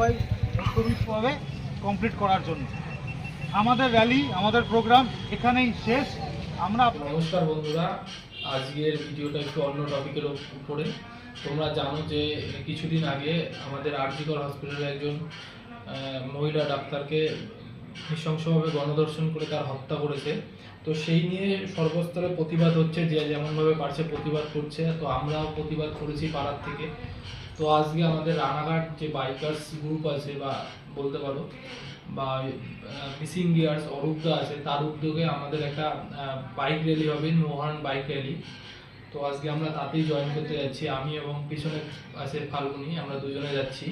সবাই ঐক্যবিকভাবে কমপ্লিট করার জন্য। আমাদের র্যালি আমাদের প্রোগ্রাম এখানেই শেষ। আমরা নমস্কার বন্ধুরা, আজকের ভিডিওটা একটু অন্য টপিকের উপরে। তোমরা জানো যে, কিছুদিন আগে আমাদের আরজিকর হসপিটালে একজন মহিলা ডাক্তারকে নৃশংসভাবে গণদর্শন করে তার হত্যা করেছে। তো সেই নিয়ে সর্বস্তরে প্রতিবাদ হচ্ছে, যে যেমনভাবে পারছে প্রতিবাদ করছে। তো আমরাও প্রতিবাদ করেছি পাড়ার থেকে। তো আজকে আমাদের রানাঘাট যে বাইকার্স গ্রুপ আছে বা বলতে পারো, বা মিসিং গিয়ার্স অরূপদা আছে, তার উদ্যোগে আমাদের একটা বাইক র্যালি হবে মোহন বাইক র্যালি তো আজকে আমরা তাতেই জয়েন করতে যাচ্ছি, আমি এবং পিছনে আছে ফাল্গুনি, আমরা দুজনে যাচ্ছি।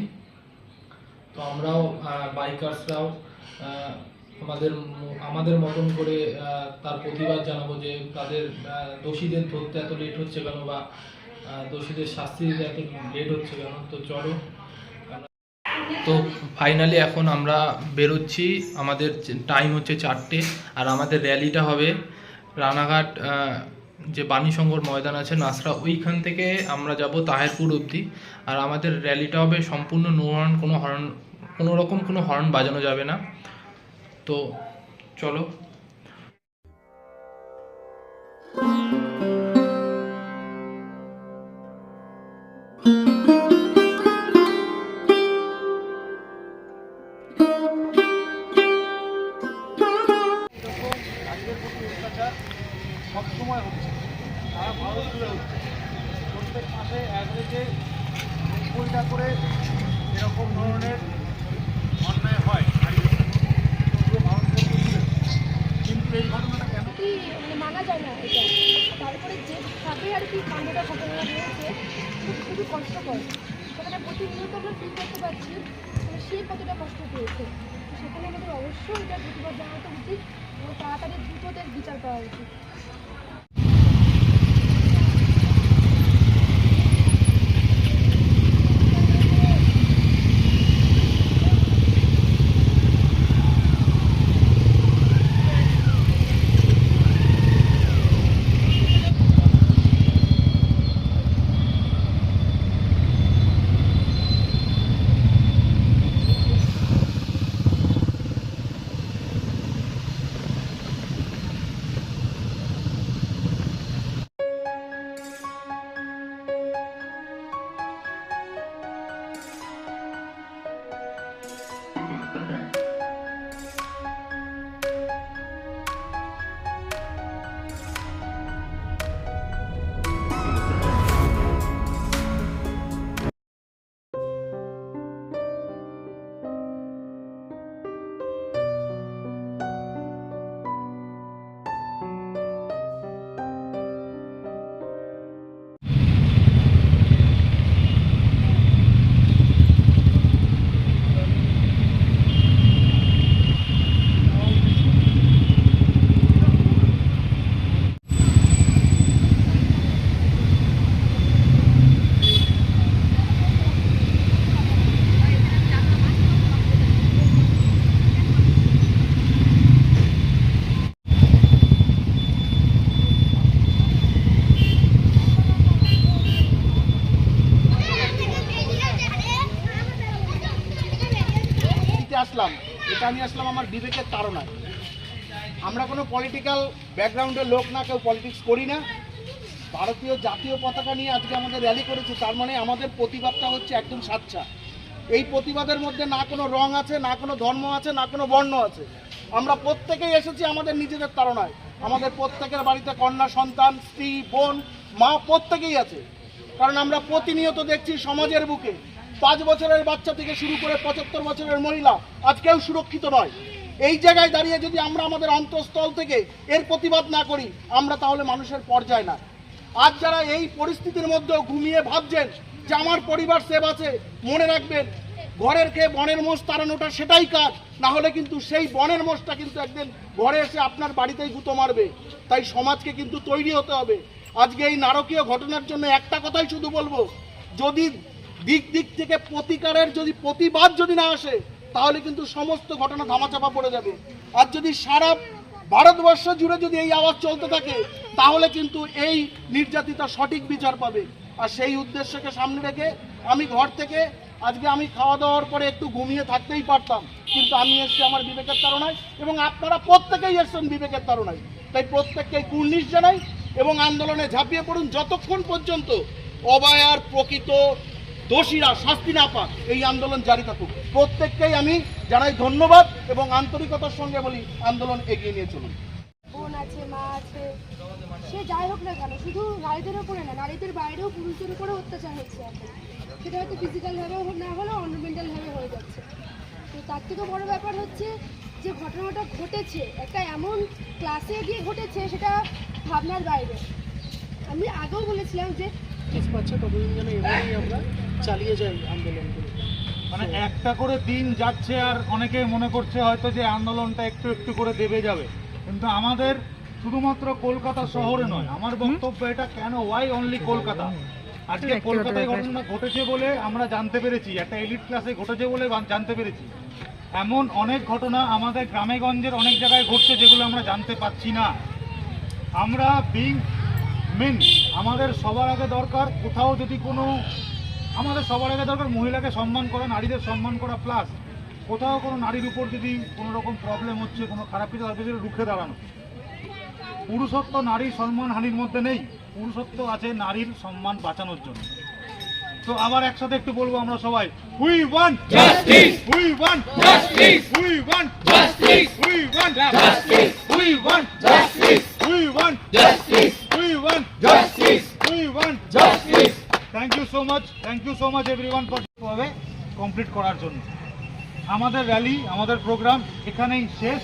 তো আমরাও বাইকার্সরাও আমাদের আমাদের মতন করে তার প্রতিবাদ জানাব যে তাদের দোষীদের ধরতে এত লেট হচ্ছে কেন বা দোষীদের শাস্তি দিতে এত লেট হচ্ছে কেন? তো চলো। তো ফাইনালি এখন আমরা বেরোচ্ছি। আমাদের টাইম হচ্ছে চারটে। আর আমাদের র্যালিটা হবে রানাঘাট যে বাণীসংঘর ময়দান আছে, নাসরা। ওইখান থেকে আমরা যাব তাহেরপুর অবধি। আর আমাদের র্যালিটা হবে সম্পূর্ণ নো হর্ন কোনো হর্ন কোনো রকম কোনো হর্ন বাজানো যাবে না। তো চলো। সবসময় হচ্ছে সারা ভারত জুড়ে হচ্ছে প্রত্যেক মাসে অ্যাভারেজে নব্বইটা করে এরকম ধরনের অন্যায় হয়। পুরো ভারতবর্ষ জুড়ে কিন্তু এই মানে মানা যায় না এটা তারপরে যে ভাবে আর কি কাণ্ডটা ঘটনা হয়েছে খুবই কষ্টকর সেখানে প্রতিনিয়ত আমরা ফিল করতে পারছি মানে সে কতটা কষ্ট পেয়েছে সেখানে আমাদের অবশ্যই এটা প্রতিবাদ জানাতে উচিত এবং তাড়াতাড়ি দ্রুতদের বিচার পাওয়া উচিত। আসলাম, এটা আমি আসলাম আমার বিবেকের তাড়নায়। আমরা কোনো পলিটিক্যাল ব্যাকগ্রাউন্ডের লোক না, কেউ পলিটিক্স করি না। ভারতীয় জাতীয় পতাকা নিয়ে আজকে আমাদের র্যালি করেছি, তার মানে আমাদের প্রতিবাদটা হচ্ছে একদম সাচ্চা। এই প্রতিবাদের মধ্যে না কোনো রং আছে, না কোনো ধর্ম আছে, না কোনো বর্ণ আছে। আমরা প্রত্যেকেই এসেছি আমাদের নিজেদের তাড়নায়। আমাদের প্রত্যেকের বাড়িতে কন্যা সন্তান, স্ত্রী, বোন, মা প্রত্যেকেই আছে। কারণ আমরা প্রতিনিয়ত দেখছি সমাজের বুকে। পাঁচ বছরের বাচ্চা থেকে শুরু করে পঁচাত্তর বছরের মহিলা আজকেও সুরক্ষিত নয়। এই জায়গায় দাঁড়িয়ে যদি আমরা আমাদের অন্তঃস্থল থেকে এর প্রতিবাদ না করি, আমরা তাহলে মানুষের পর্যায় না। আজ যারা এই পরিস্থিতির মধ্যেও ঘুমিয়ে ভাবছেন যে আমার পরিবার সেভ আছে, মনে রাখবেন, ঘরের খেয়ে বনের মোষ তাড়ানোটা সেটাই কাজ, না হলে কিন্তু সেই বনের মোষটা কিন্তু একদিন ঘরে এসে আপনার বাড়িতেই গুঁতো মারবে। তাই সমাজকে কিন্তু তৈরি হতে হবে। আজকে এই নারকীয় ঘটনার জন্য একটা কথাই শুধু বলব, যদি দিক দিক থেকে প্রতিকারের যদি প্রতিবাদ যদি না আসে, তাহলে কিন্তু সমস্ত ঘটনা ধামাচাপা পড়ে যাবে। আর যদি সারা ভারতবর্ষ জুড়ে যদি এই আওয়াজ চলতে থাকে, তাহলে কিন্তু এই নির্যাতিতা সঠিক বিচার পাবে। আর সেই উদ্দেশ্যকে সামনে রেখে আমি ঘর থেকে, আজকে আমি খাওয়া দাওয়ার পরে একটু ঘুমিয়ে থাকতেই পারতাম, কিন্তু আমি এসছি আমার বিবেকের তারণায় এবং আপনারা প্রত্যেকেই এসছেন বিবেকের তারণায় তাই প্রত্যেককে কুর্নিশ জানাই এবং আন্দোলনে ঝাঁপিয়ে পড়ুন যতক্ষণ পর্যন্ত অবায়ার প্রকৃত দোষীরা শাস্তি না পাক এই আন্দোলন জারি থাকুক। প্রত্যেককেই আমি জানাই ধন্যবাদ এবং আন্তরিকতার সঙ্গে বলি আন্দোলন এগিয়ে নিয়ে চলুন। বোন আছে মা আছে সে যাই হোক না কেন শুধু নারীদের উপরে না নারীদের বাইরেও পুরুষদের উপরে অত্যাচার হচ্ছে এখন। সেটা হয়তো ফিজিক্যালভাবেও না হলেও অন্য মেন্টালভাবে হয়ে যাচ্ছে। তো তার থেকেও বড় ব্যাপার হচ্ছে যে ঘটনাটা ঘটেছে একটা এমন ক্লাসে গিয়ে ঘটেছে সেটা ভাবনার বাইরে। আমি আগেও বলেছিলাম যে পাচ্ছে ততদিন যেন এভাবেই আমরা চালিয়ে যাই আন্দোলনগুলো। মানে একটা করে দিন যাচ্ছে আর অনেকে মনে করছে হয়তো যে আন্দোলনটা একটু একটু করে দেবে যাবে। কিন্তু আমাদের শুধুমাত্র কলকাতা শহরে নয় আমার বক্তব্য এটা কেন? Why only Kolkata? আজকে কলকাতায় ঘটনা ঘটেছে বলে আমরা জানতে পেরেছি একটা এলিট ক্লাসে ঘটেছে বলে জানতে পেরেছি। এমন অনেক ঘটনা আমাদের গ্রামে গঞ্জের অনেক জায়গায় ঘটছে যেগুলো আমরা জানতে পাচ্ছি না। আমরা বিং মেন আমাদের সবার আগে দরকার কোথাও যদি কোনো আমাদের সবার আগে দরকার মহিলাকে সম্মান করা, নারীদের সম্মান করা প্লাস কোথাও কোনো নারীর উপর যদি কোনো রকম প্রবলেম হচ্ছে, কোনো খারাপ কিছু হচ্ছে সেটা রুখে দাঁড়ানো। পুরুষত্ব নারীর সম্মান হানির মধ্যে নেই। পুরুষত্ব আছে নারীর সম্মান বাঁচানোর জন্য। তো আবার একসাথে একটু বলব আমরা সবাই। We want want justice we want justice we want justice we want justice thank you so much thank you so much everyone for হবে কমপ্লিট করার জন্য। আমাদের র্যালি আমাদের প্রোগ্রাম এখানেই শেষ।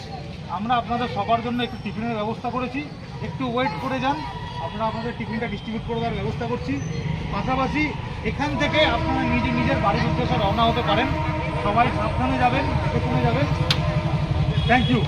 আমরা আপনাদের সবার জন্য একটু টিফিনের ব্যবস্থা করেছি। একটু ওয়েট করে যান। আমরা আপনাদের টিফিনটা ডিস্ট্রিবিউট করে দেওয়ার ব্যবস্থা করছি। পাশাপাশি এখান থেকে আপনারা নিজে নিজের বাড়ির উদ্দেশ্যে রওনা হতে পারেন। সবাই সাবধানে যাবেন দেখে যাবেন। Thank you